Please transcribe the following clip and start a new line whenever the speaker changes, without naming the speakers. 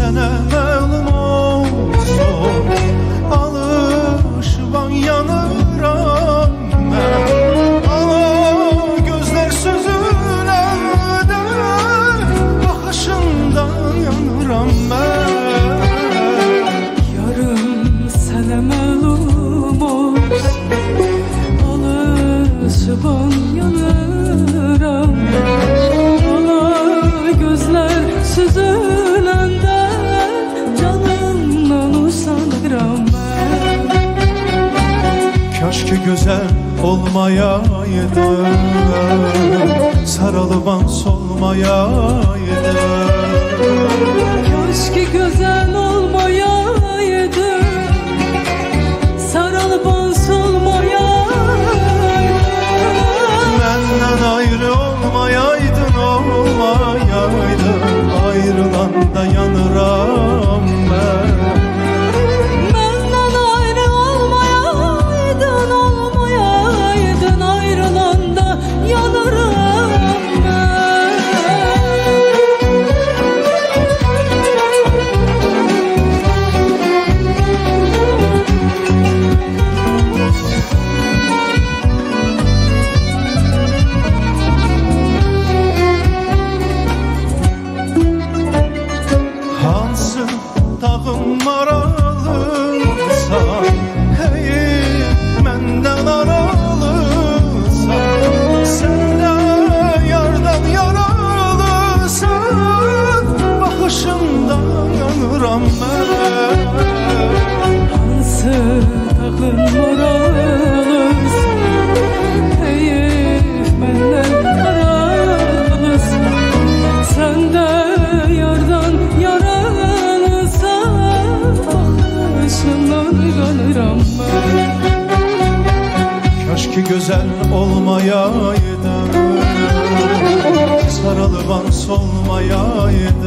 sana güzel olmayaydı Sarılıban solmayaydı
Keşke güzel olmayaydı
yanıram ben Hansı dağın
moralısın Heyif menden aralısın Sen de yardan yaralısın Bakışından kanıram ben
Keşke güzel olmayaydı. Sarılıban solmayaydı.
Keşke